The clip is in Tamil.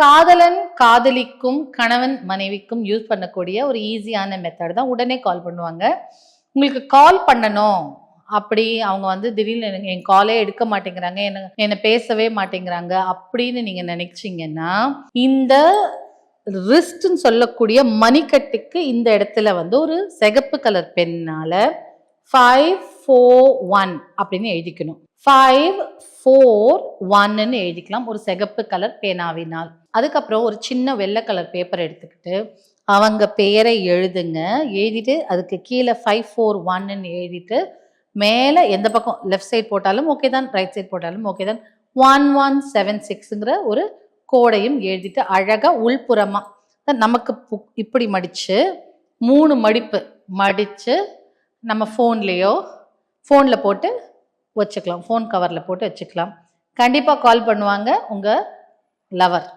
காதலன் காதலிக்கும் கணவன் மனைவிக்கும் யூஸ் பண்ணக்கூடிய ஒரு ஈஸியான மெத்தட் தான் உடனே கால் பண்ணுவாங்க. உங்களுக்கு கால் பண்ணணும். அப்படி அவங்க வந்து திடீர்னு என் காலே எடுக்க மாட்டேங்கிறாங்க என்ன என்னை பேசவே மாட்டேங்கிறாங்க அப்படின்னு நீங்க நினைச்சிங்கன்னா இந்த ரிஸ்ட்ன்னு சொல்லக்கூடிய மணிக்கட்டுக்கு இந்த இடத்துல வந்து ஒரு சிகப்பு கலர் பெண்ணால ஃபைவ் ஃபோர் ஒன் அப்படின்னு எழுதிக்கணும். ஃபைவ் ஃபோர் ஒன்னு எழுதிக்கலாம். ஒரு சிகப்பு கலர் பேனாவினால். அதுக்கப்புறம் ஒரு சின்ன வெள்ளை கலர் பேப்பர் எடுத்துக்கிட்டு அவங்க பெயரை எழுதுங்க. எழுதிட்டு அதுக்கு கீழே ஃபைவ் ஃபோர் ஒன்னு எழுதிட்டு மேலே எந்த பக்கம் லெஃப்ட் சைட் போட்டாலும் ஓகே தான் ரைட் சைட் போட்டாலும் ஓகே தான். ஒன் ஒன் செவன் சிக்ஸுங்கிற ஒரு கோடையும் எழுதிட்டு அழகாக உள்புறமாக நமக்கு பு- இப்படி மடித்து மூணு மடிப்பு மடித்து நம்ம ஃபோன்லேயோ ஃபோனில் போட்டு வச்சுக்கலாம். ஃபோன் கவரில் போட்டு வச்சுக்கலாம். கண்டிப்பாக கால் பண்ணுவாங்க உங்கள் லவர்